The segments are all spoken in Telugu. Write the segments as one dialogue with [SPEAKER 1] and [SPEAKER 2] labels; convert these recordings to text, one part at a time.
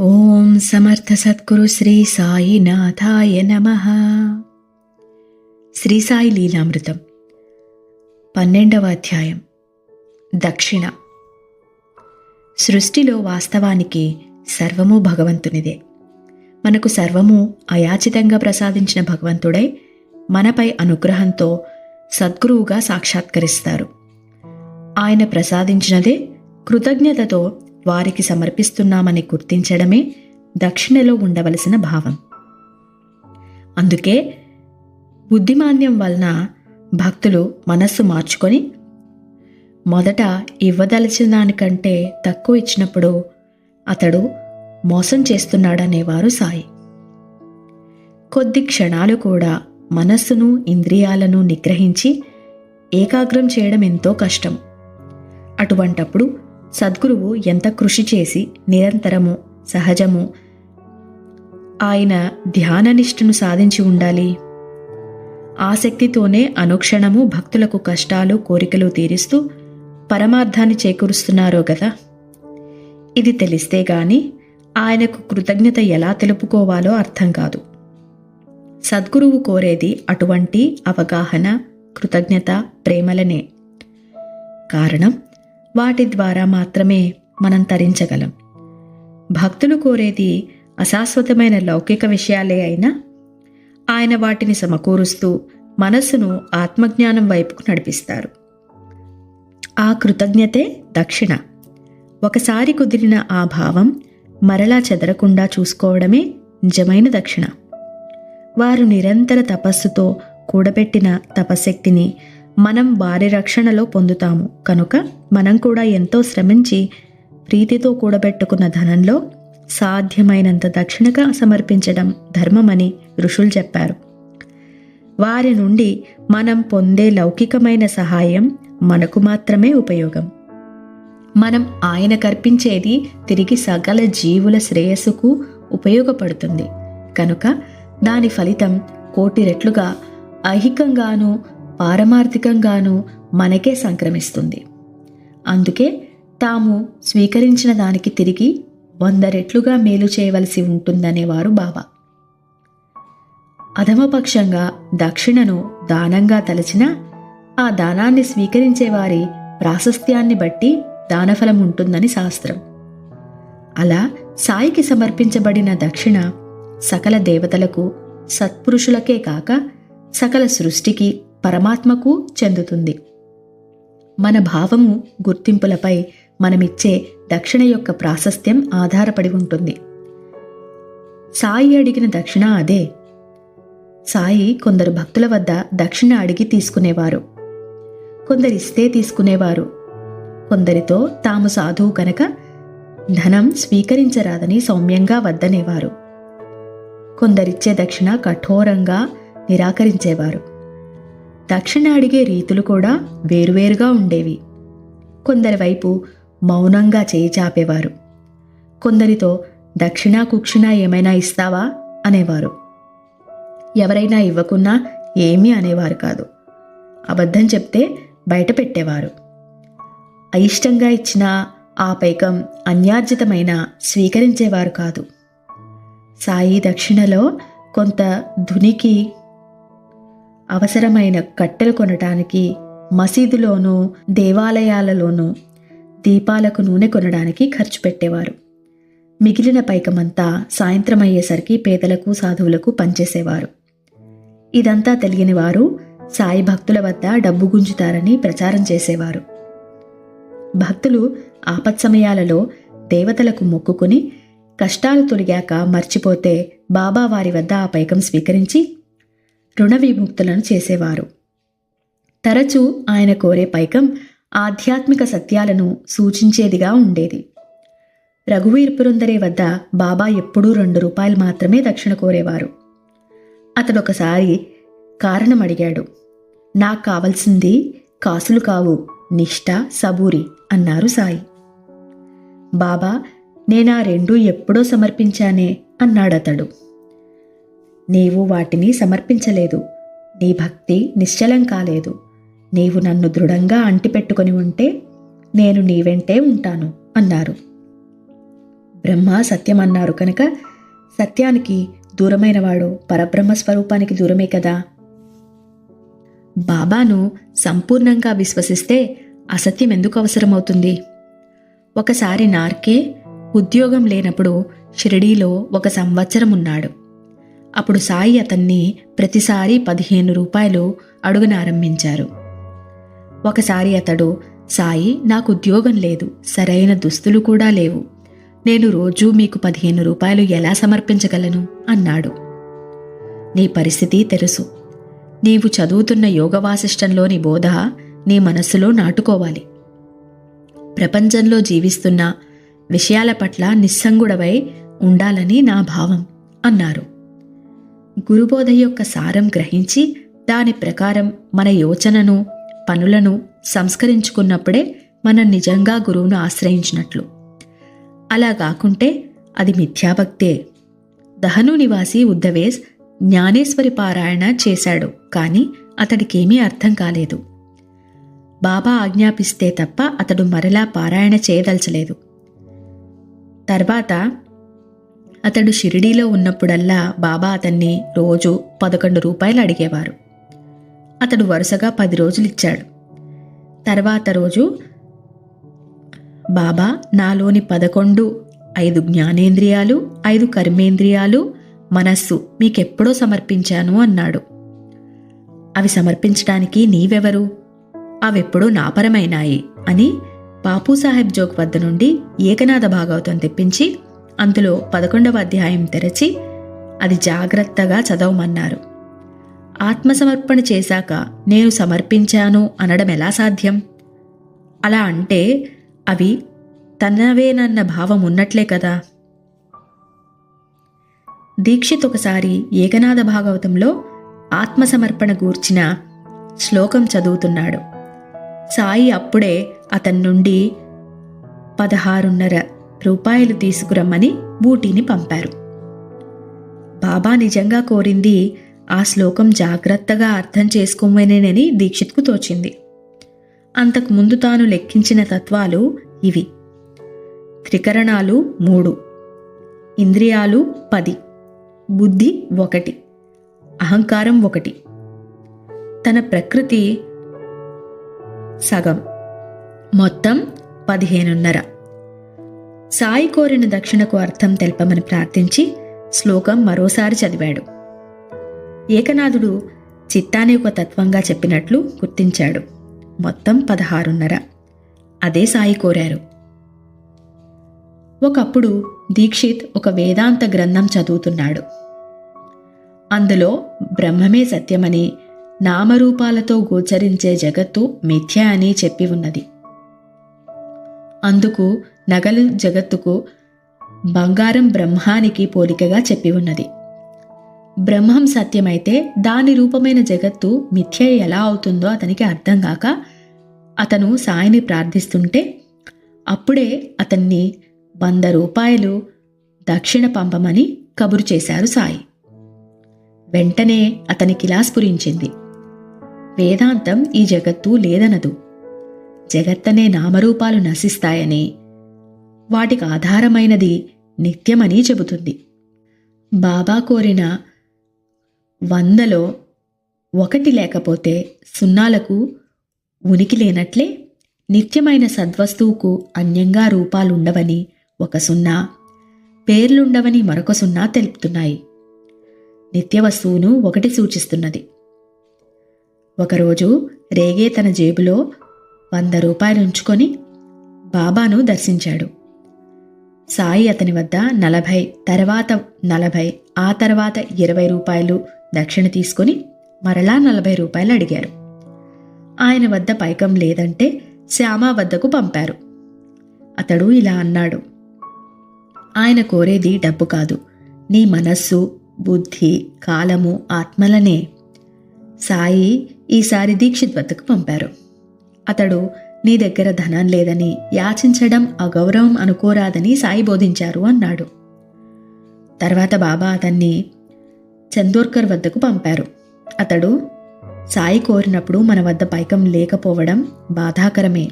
[SPEAKER 1] ఓం సమర్థ సద్గురు శ్రీ సాయినాథాయ నమ. శ్రీ సాయి లీలామృతం పన్నెండవ అధ్యాయం దక్షిణ. సృష్టిలో వాస్తవానికి సర్వము భగవంతునిదే. మనకు సర్వము అయాచితంగా ప్రసాదించిన భగవంతుడై మనపై అనుగ్రహంతో సద్గురువుగా సాక్షాత్కరిస్తారు. ఆయన ప్రసాదించినదే కృతజ్ఞతతో వారికి సమర్పిస్తున్నామని గుర్తించడమే దక్షిణలో ఉండవలసిన భావం. అందుకే బుద్ధిమాంద్యం వలన భక్తులు మనస్సు మార్చుకొని మొదట ఇవ్వదలిచిన దానికంటే తక్కువ ఇచ్చినప్పుడు అతడు మోసం చేస్తున్నాడనేవారు సాయి. కొద్ది క్షణాలు కూడా మనస్సును ఇంద్రియాలను నిగ్రహించి ఏకాగ్రం చేయడం ఎంతో కష్టం. అటువంటప్పుడు సద్గురువు ఎంత కృషి చేసి నిరంతరము సహజము ఆయన ధ్యాననిష్టను సాధించి ఉండాలి. ఆసక్తితోనే అనుక్షణము భక్తులకు కష్టాలు కోరికలు తీరుస్తూ పరమార్థాన్ని చేకూరుస్తున్నారో కదా ఇది తెలిస్తే గాని ఆయనకు కృతజ్ఞత ఎలా తెలుపుకోవాలో అర్థం కాదు. సద్గురువు కోరేది అటువంటి అవగాహన కృతజ్ఞత ప్రేమలనే. కారణం వాటి ద్వారా మాత్రమే మనం తరించగలం. భక్తులు కోరేది అశాశ్వతమైన లౌకిక విషయాలే అయినా ఆయన వాటిని సమకూరుస్తూ మనస్సును ఆత్మజ్ఞానం వైపుకు నడిపిస్తారు. ఆ కృతజ్ఞతే దక్షిణ. ఒకసారి కుదిరిన ఆ భావం మరలా చెదరకుండా చూసుకోవడమే నిజమైన దక్షిణ. వారు నిరంతర తపస్సుతో కూడబెట్టిన తపశక్తిని మనం వారి రక్షణలో పొందుతాము. కనుక మనం కూడా ఎంతో శ్రమించి ప్రీతితో కూడబెట్టుకున్న ధనంలో సాధ్యమైనంత దక్షిణగా సమర్పించడం ధర్మమని ఋషులు చెప్పారు. వారి నుండి మనం పొందే లౌకికమైన సహాయం మనకు మాత్రమే ఉపయోగం. మనం ఆయన కర్పించేది తిరిగి సకల జీవుల శ్రేయస్సుకు ఉపయోగపడుతుంది. కనుక దాని ఫలితం కోటి రెట్లుగా ఐహికంగానూ పారమార్థికంగానూ మనకే సంక్రమిస్తుంది. అందుకే తాము స్వీకరించిన దానికి తిరిగి వంద రెట్లుగా మేలు చేయవలసి ఉంటుందనేవారు బాబా. అధమపక్షంగా దక్షిణను దానంగా తలచిన ఆ దానాన్ని స్వీకరించే వారి ప్రాశస్త్యాన్ని బట్టి దానఫలం ఉంటుందని శాస్త్రం. అలా సాయికి సమర్పించబడిన దక్షిణ సకల దేవతలకు సత్పురుషులకే కాక సకల సృష్టికి పరమాత్మకు చెందుతుంది. మన భావము గుర్తింపులపై మనమిచ్చే దక్షిణ యొక్క ప్రాశస్త్యం ఆధారపడి ఉంటుంది. సాయి అడిగిన దక్షిణ అదే. సాయి కొందరు భక్తుల వద్ద దక్షిణ అడిగి తీసుకునేవారు. కొందరిస్తే తీసుకునేవారు. కొందరితో తాము సాధువు కనుక ధనం స్వీకరించరాదని సౌమ్యంగా వద్దనేవారు. కొందరిచ్చే దక్షిణ కఠోరంగా నిరాకరించేవారు. దక్షిణ అడిగే రీతులు కూడా వేరువేరుగా ఉండేవి. కొందరి వైపు మౌనంగా చేయి చాపేవారు. కొందరితో దక్షిణా కుక్షిణ ఏమైనా ఇస్తావా? అనేవారు. ఎవరైనా ఇవ్వకున్నా ఏమీ అనేవారు కాదు. అబద్ధం చెప్తే బయట పెట్టేవారు. అయిష్టంగా ఇచ్చిన ఆ పైకం అన్యార్జితమైన స్వీకరించేవారు కాదు. సాయి దక్షిణలో కొంత ధునికి అవసరమైన కట్టెలు కొనటానికి మసీదులోనూ దేవాలయాలలోనూ దీపాలకు నూనె కొనడానికి ఖర్చు పెట్టేవారు. మిగిలిన పైకమంతా సాయంత్రం అయ్యేసరికి పేదలకు సాధువులకు పనిచేసేవారు. ఇదంతా తెలియని వారు సాయి భక్తుల వద్ద డబ్బు గుంజుతారని ప్రచారం చేసేవారు. భక్తులు ఆపత్ సమయాలలో దేవతలకు మొక్కుకుని కష్టాలు తొలిగాక మర్చిపోతే బాబా వారి వద్ద ఆ పైకం స్వీకరించి రుణ విముక్తులను చేసేవారు. తరచూ ఆయన కోరే పైకం ఆధ్యాత్మిక సత్యాలను సూచించేదిగా ఉండేది. రఘువీర్ పురందరే వద్ద బాబా ఎప్పుడూ రెండు రూపాయలు మాత్రమే దక్షిణ కోరేవారు. అతడొకసారి కారణం అడిగాడు నాకు కావలసింది కాసులు కావు నిష్ఠ సబూరి అన్నారు సాయి. బాబా నేనా రెండూ ఎప్పుడో సమర్పించానే అన్నాడతడు. నీవు వాటిని సమర్పించలేదు. నీ భక్తి నిశ్చలం కాలేదు. నీవు నన్ను దృఢంగా అంటిపెట్టుకొని ఉంటే నేను నీ వెంటే ఉంటాను అన్నారు. బ్రహ్మ సత్యం అన్నారు కనుక సత్యానికి దూరమైనవాడు పరబ్రహ్మ స్వరూపానికి దూరమే కదా. బాబాను సంపూర్ణంగా విశ్వసిస్తే అసత్యం ఎందుకు అవసరమవుతుంది? ఒకసారి నార్కే ఉద్యోగం లేనప్పుడు షిరిడీలో ఒక సంవత్సరం ఉన్నాడు అప్పుడు సాయి అతన్ని ప్రతిసారి పదిహేను రూపాయలు అడుగునారంభించారు ఒకసారి అతడు సాయి నాకు ఉద్యోగం లేదు సరైన దుస్తులు కూడా లేవు. నేను రోజూ మీకు పదిహేను రూపాయలు ఎలా సమర్పించగలను? అన్నాడు. నీ పరిస్థితి తెలుసు. నీవు చదువుతున్న యోగ వాసిష్టంలోని బోధ నీ మనస్సులో నాటుకోవాలి. ప్రపంచంలో జీవిస్తున్న విషయాల పట్ల నిస్సంగుడవై ఉండాలని నా భావం అన్నారు. గురుబోధ యొక్క సారం గ్రహించి దాని ప్రకారం మన యోచనను పనులను సంస్కరించుకున్నప్పుడే మనం నిజంగా గురువును ఆశ్రయించినట్లు. అలా కాకుంటే అది మిథ్యాభక్తే. దహను నివాసి ఉద్దవేస్ జ్ఞానేశ్వరి పారాయణ చేశాడు కానీ అతడికేమీ అర్థం కాలేదు. బాబా ఆజ్ఞాపిస్తే తప్ప అతడు మరలా పారాయణ చేయదలచలేదు. తర్వాత అతడు షిరిడీలో ఉన్నప్పుడల్లా బాబా అతన్ని రోజు పదకొండు రూపాయలు అడిగేవారు. అతడు వరుసగా పది రోజులు ఇచ్చాడు తర్వాత రోజు బాబా నాలోని పదకొండు ఐదు జ్ఞానేంద్రియాలు ఐదు కర్మేంద్రియాలు మనస్సు మీకెప్పుడో సమర్పించాను అన్నాడు. అవి సమర్పించడానికి నీవెవరు? అవెప్పుడో నాపరమైనాయి అని బాపూసాహెబ్ జోక్ వద్ద నుండి ఏకనాథ భాగవతం తెప్పించి అందులో పదకొండవ అధ్యాయం తెరచి అది జాగ్రత్తగా చదవమన్నారు. ఆత్మసమర్పణ చేశాక నేను సమర్పించాను అనడం ఎలా సాధ్యం? అలా అంటే అవి తనవేనన్న భావం ఉన్నట్లే కదా? దీక్షిత్ ఒకసారి ఏకనాథ భాగవతంలో ఆత్మసమర్పణ గూర్చిన శ్లోకం చదువుతున్నాడు. సాయి అప్పుడే అతని నుండి పదహారున్నర రూపాయలు తీసుకురమ్మని బూటీని పంపారు. బాబా నిజంగా కోరింది ఆ శ్లోకం జాగ్రత్తగా అర్థం చేసుకోమనేనని దీక్షిత్కు తోచింది. అంతకు ముందు తాను లెక్కించిన తత్వాలు ఇవి. త్రికరణాలు మూడు. ఇంద్రియాలు పది. బుద్ధి ఒకటి. అహంకారం ఒకటి. తన ప్రకృతి సగం. మొత్తం పదిహేనున్నర. సాయి కోరిన దక్షిణకు అర్థం తెలపమని ప్రార్థించి శ్లోకం మరోసారి చదివాడు. ఏకనాథుడు చిత్తాన్ని ఒక తత్వంగా చెప్పినట్లు గుర్తించాడు. మొత్తం పదహారున్నర. అదే సాయి కోరారు. ఒకప్పుడు దీక్షిత్ ఒక వేదాంత గ్రంథం చదువుతున్నాడు. అందులో బ్రహ్మమే సత్యమని నామరూపాలతో గోచరించే జగత్తు మిథ్య అని చెప్పి ఉన్నది. అందుకు నగలు జగత్తుకు బంగారం బ్రహ్మానికి పోలికగా చెప్పి ఉన్నది. బ్రహ్మం సత్యమైతే దాని రూపమైన జగత్తు మిథ్య ఎలా అవుతుందో అతనికి అర్థం కాక అతను సాయిని ప్రార్థిస్తుంటే అప్పుడే అతన్ని వంద రూపాయలు దక్షిణ పంపమని కబురు చేశారు సాయి. వెంటనే అతనికిలా స్ఫురించింది వేదాంతం ఈ జగత్తు లేదనదు. జగత్తనే నామరూపాలు నశిస్తాయని వాటికి ఆధారమైనది నిత్యమని చెబుతుంది. బాబా కోరిన వందలో ఒకటి లేకపోతే సున్నాలకు ఉనికి లేనట్లే నిత్యమైన సద్వస్తువుకు అన్యంగా రూపాలుండవని ఒక సున్నా పేర్లుండవని మరొక సున్నా తెలుపుతున్నాయి. నిత్య వస్తువును ఒకటి సూచిస్తున్నది. ఒకరోజు రేగే తన జేబులో వంద రూపాయలు ఉంచుకొని బాబాను దర్శించాడు. సాయి అతని వద్ద నలభై తర్వాత నలభై ఆ తర్వాత ఇరవై రూపాయలు దక్షిణ తీసుకొని మరలా నలభై రూపాయలు అడిగారు. ఆయన వద్ద పైకం లేదంటే శ్యామ వద్దకు పంపారు. అతడు ఇలా అన్నాడు. ఆయన కోరేది డబ్బు కాదు. నీ మనస్సు బుద్ధి కాలము ఆత్మలనే. సాయి ఈసారి దీక్షిత్ వద్దకు పంపారు. అతడు నీ దగ్గర ధనం లేదని యాచించడం అగౌరవం అనుకోరాదని సాయి బోధించారు అన్నాడు. తర్వాత బాబా అతన్ని చందోర్కర్ వద్దకు పంపారు. అతడు సాయి కోరినప్పుడు మన వద్ద పైకం లేకపోవడం బాధాకరమే.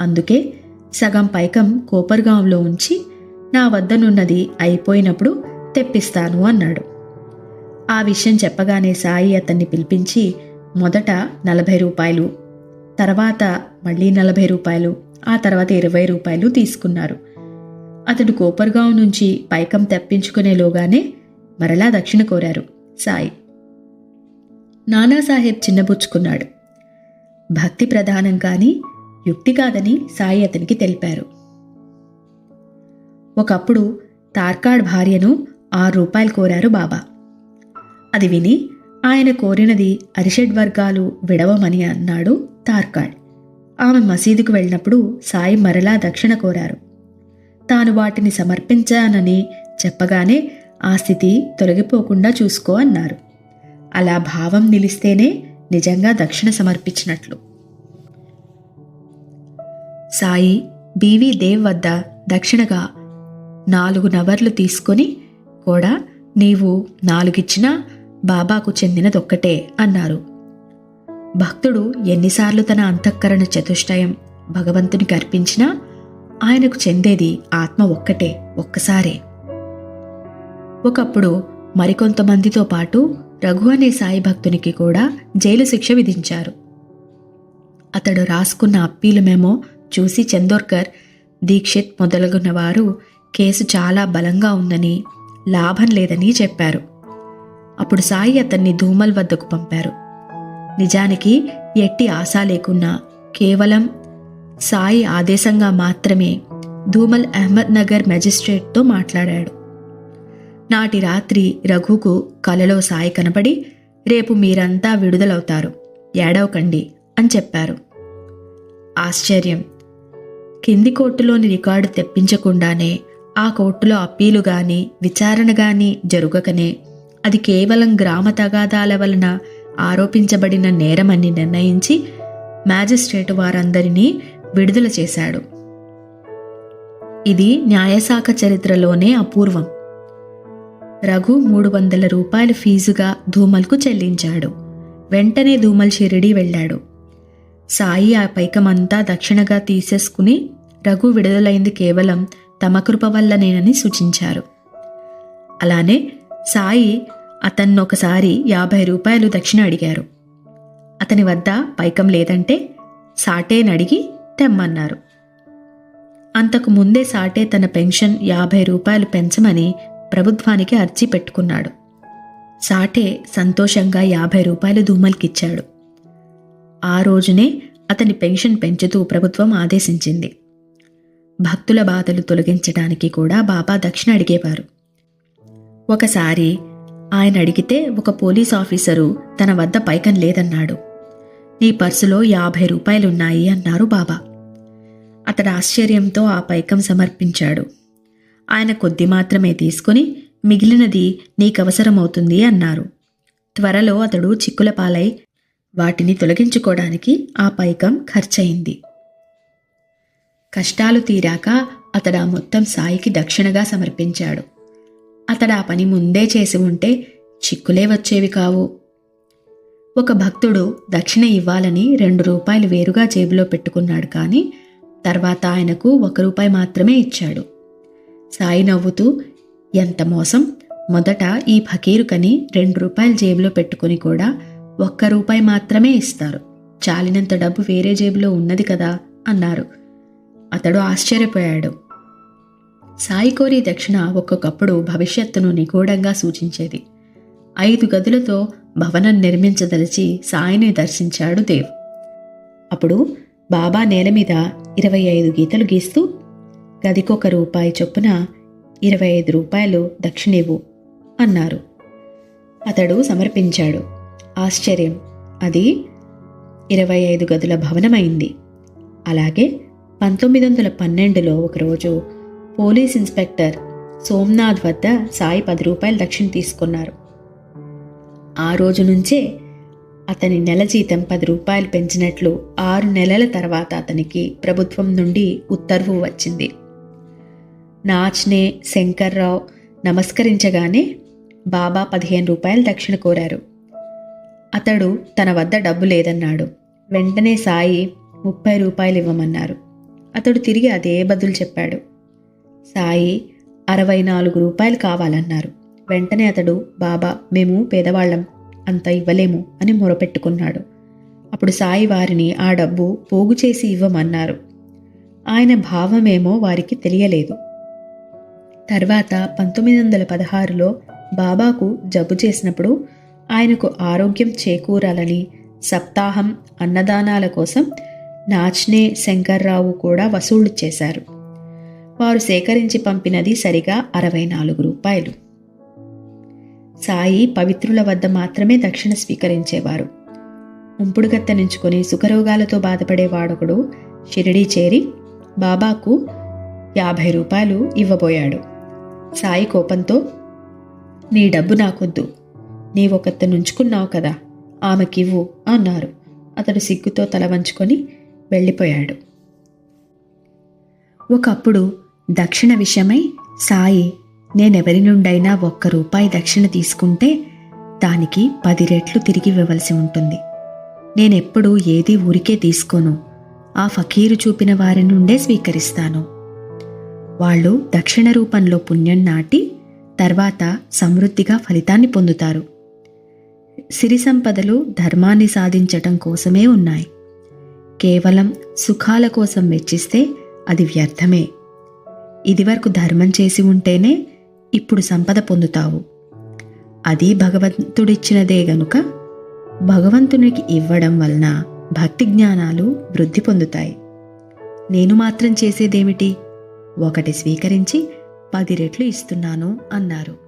[SPEAKER 1] అందుకే సగం పైకం కోపర్గాంలో ఉంచి నా వద్దనున్నది అయిపోయినప్పుడు తెప్పిస్తాను అన్నాడు. ఆ విషయం చెప్పగానే సాయి అతన్ని పిలిపించి మొదట నలభై రూపాయలు తర్వాత మళ్ళీ నలభై రూపాయలు ఆ తర్వాత ఇరవై రూపాయలు తీసుకున్నారు. అతడు కోపర్గాం నుంచి పైకం తెప్పించుకునేలోగానే మరలా దక్షిణ కోరారు సాయి. నానాసాహెబ్ చిన్నబుచ్చుకున్నాడు. భక్తి ప్రధానం కానీ యుక్తి కాదని సాయి అతనికి తెలిపారు. ఒకప్పుడు తార్కాడ్ భార్యను ఆరు రూపాయలు కోరారు బాబా. అది విని ఆయన కోరినది అరిషడ్ వర్గాలు విడవమని అన్నాడు తార్కాళ్ ఆమె మసీదుకు వెళ్ళినప్పుడు సాయి మరలా దక్షిణ కోరారు. తాను వాటిని సమర్పించానని చెప్పగానే ఆ స్థితి తొలగిపోకుండా చూసుకో అన్నారు. అలా భావం నిలిస్తేనే నిజంగా దక్షిణ సమర్పించినట్లు. సాయి బీవీ దేవ్ వద్ద దక్షిణగా నాలుగు నవర్లు తీసుకొని కూడా నీవు నాలుగిచ్చినా బాబాకు చెందినదొక్కటే అన్నారు. భక్తుడు ఎన్నిసార్లు తన అంతఃకరణ చతుష్టయం భగవంతునికి అర్పించినా ఆయనకు చెందేది ఆత్మ ఒక్కటే ఒక్కసారే. ఒకప్పుడు మరికొంతమందితో పాటు రఘు అనే సాయి భక్తునికి కూడా జైలు శిక్ష విధించారు. అతడు రాసుకున్న అప్పీలు మేమో చూసి చందోర్కర్ దీక్షిత్ మొదలగున్న వారు కేసు చాలా బలంగా ఉందని లాభం లేదని చెప్పారు. అప్పుడు సాయి అతన్ని ధూమల్ వద్దకు పంపారు. నిజానికి ఎట్టి ఆశ లేకున్నా కేవలం సాయి ఆదేశంగా మాత్రమే ధూమల్ అహ్మద్ నగర్ మెజిస్ట్రేట్తో మాట్లాడాడు. నాటి రాత్రి రఘుకు కలలో సాయి కనపడి రేపు మీరంతా విడుదలవుతారు ఏడవకండి అని చెప్పారు. ఆశ్చర్యం. కింది కోర్టులోని రికార్డు తెప్పించకుండానే ఆ కోర్టులో అప్పీలు గాని విచారణ గాని జరుగకనే అది కేవలం గ్రామ తగాదాల వలన ఆరోపించబడిన నేరమని నిర్ణయించి మ్యాజిస్ట్రేట్ వారందరినీ విడుదల చేశాడు. ఇది న్యాయశాఖ చరిత్రలోనే అపూర్వం. రఘు మూడు వందల రూపాయల ఫీజుగా ధూమల్కు చెల్లించాడు. వెంటనే ధూమల్ షిరిడి వెళ్ళాడు. సాయి ఆ పైకమంతా దక్షిణగా తీసేసుకుని రఘు విడుదలైంది కేవలం తమ కృప వల్లనేనని సూచించారు. అలానే సాయి అతన్నొకసారి యాభై రూపాయలు దక్షిణ అడిగారు. అతని వద్ద పైకం లేదంటే సాటేనడిగి తెమ్మన్నారు. అంతకు ముందే సాటే తన పెన్షన్ యాభై రూపాయలు పెంచమని ప్రభుత్వానికి అర్జీ పెట్టుకున్నాడు. సాటే సంతోషంగా యాభై రూపాయలు ధూమల్కిచ్చాడు ఆ రోజునే అతని పెన్షన్ పెంచుతూ ప్రభుత్వం ఆదేశించింది. భక్తుల బాధలు తొలగించడానికి కూడా బాబా దక్షిణ అడిగేవారు. ఒకసారి ఆయన అడిగితే ఒక పోలీస్ ఆఫీసరు తన వద్ద పైకం లేదన్నాడు. నీ పర్సులో యాభై రూపాయలున్నాయి అన్నారు బాబా. అతడు ఆశ్చర్యంతో ఆ పైకం సమర్పించాడు. ఆయన కొద్ది మాత్రమే తీసుకుని మిగిలినది నీకవసరమవుతుంది అన్నారు. త్వరలో అతడు చిక్కుల పాలై వాటిని తొలగించుకోవడానికి ఆ పైకం ఖర్చయింది. కష్టాలు తీరాక అతడు ఆ మొత్తం సాయికి దక్షిణగా సమర్పించాడు. అతడు ఆ పని ముందే చేసి ఉంటే చిక్కులే వచ్చేవి కావు. ఒక భక్తుడు దక్షిణ ఇవ్వాలని రెండు రూపాయలు వేరుగా జేబులో పెట్టుకున్నాడు కానీ తర్వాత ఆయనకు ఒక రూపాయి మాత్రమే ఇచ్చాడు. సాయి నవ్వుతూ ఎంత మోసం! మొదట ఈ ఫకీరుకని రెండు రూపాయలు జేబులో పెట్టుకుని కూడా ఒక్క రూపాయి మాత్రమే ఇస్తారు. చాలినంత డబ్బు వేరే జేబులో ఉన్నది కదా అన్నారు. అతడు ఆశ్చర్యపోయాడు. సాయి కోరి దక్షిణ ఒక్కొక్కప్పుడు భవిష్యత్తును నిగూఢంగా సూచించేది. ఐదు గదులతో భవనం నిర్మించదలిచి సాయిని దర్శించాడు దేవ్. అప్పుడు బాబా నేల మీద ఇరవై ఐదు గీతలు గీస్తూ గదికొక రూపాయి చొప్పున ఇరవై ఐదు రూపాయలు దక్షిణివ్వు అన్నారు. అతడు సమర్పించాడు. ఆశ్చర్యం. అది ఇరవై ఐదు గదుల భవనమైంది. అలాగే పంతొమ్మిది వందల పన్నెండులో ఒకరోజు పోలీస్ ఇన్స్పెక్టర్ సోమ్నాథ్ వద్ద సాయి పది రూపాయలు దక్షిణ తీసుకున్నారు. ఆ రోజు నుంచే అతని నెల జీతం పది రూపాయలు పెంచినట్లు ఆరు నెలల తర్వాత అతనికి ప్రభుత్వం నుండి ఉత్తర్వు వచ్చింది. నాచ్నే శంకర్రావు నమస్కరించగానే బాబా పదిహేను రూపాయలు దక్షిణ కోరారు. అతడు తన వద్ద డబ్బు లేదన్నాడు. వెంటనే సాయి ముప్పై రూపాయలు ఇవ్వమన్నారు. అతడు తిరిగి అదే బదులు చెప్పాడు. సాయి అరవై నాలుగు రూపాయలు కావాలన్నారు. వెంటనే అతడు బాబా మేము పేదవాళ్ళం అంత ఇవ్వలేము అని మొరపెట్టుకున్నాడు. అప్పుడు సాయి వారిని ఆ డబ్బు పోగు చేసి ఇవ్వమన్నారు. ఆయన భావమేమో వారికి తెలియలేదు. తర్వాత పంతొమ్మిది వందల పదహారులో బాబాకు జబ్బు చేసినప్పుడు ఆయనకు ఆరోగ్యం చేకూరాలని సప్తాహం అన్నదానాల కోసం నాచ్నే శంకర్రావు కూడా వసూళ్ళు చేశారు. వారు సేకరించి పంపినది సరిగా అరవై నాలుగు రూపాయలు. సాయి పవిత్రుల వద్ద మాత్రమే దక్షిణ స్వీకరించేవారు. ఉంపుడుగత్త నుంచుకొని సుఖరోగాలతో బాధపడే వాడొకడు షిరిడీ చేరి బాబాకు యాభై రూపాయలు ఇవ్వబోయాడు. సాయి కోపంతో నీ డబ్బు నాకొద్దు. నీవొకత్త నుంచుకున్నావు కదా ఆమెకివ్వు అన్నారు. అతడు సిగ్గుతో తల వంచుకొని వెళ్ళిపోయాడు. ఒకప్పుడు దక్షిణ విషయమై సాయి నేనెవరి నుండైనా ఒక్క రూపాయి దక్షిణ తీసుకుంటే దానికి పది రెట్లు తిరిగి ఇవ్వవలసి ఉంటుంది. నేనెప్పుడు ఏది ఊరికే తీసుకోను. ఆ ఫకీరు చూపిన వారి నుండే స్వీకరిస్తాను. వాళ్ళు దక్షిణ రూపంలో పుణ్యం నాటి తర్వాత సమృద్ధిగా ఫలితాన్ని పొందుతారు. సిరి సంపదలు ధర్మాన్ని సాధించటం కోసమే ఉన్నాయి. కేవలం సుఖాల కోసం వెచ్చిస్తే అది వ్యర్థమే. ఇదివరకు ధర్మం చేసి ఉంటేనే ఇప్పుడు సంపద పొందుతావు. అది భగవంతుడిచ్చినదే గనుక భగవంతునికి ఇవ్వడం వలన భక్తి జ్ఞానాలు వృద్ధి పొందుతాయి. నేను మాత్రం చేసేదేమిటి? ఒకటి స్వీకరించి పది రెట్లు ఇస్తున్నాను అన్నారు.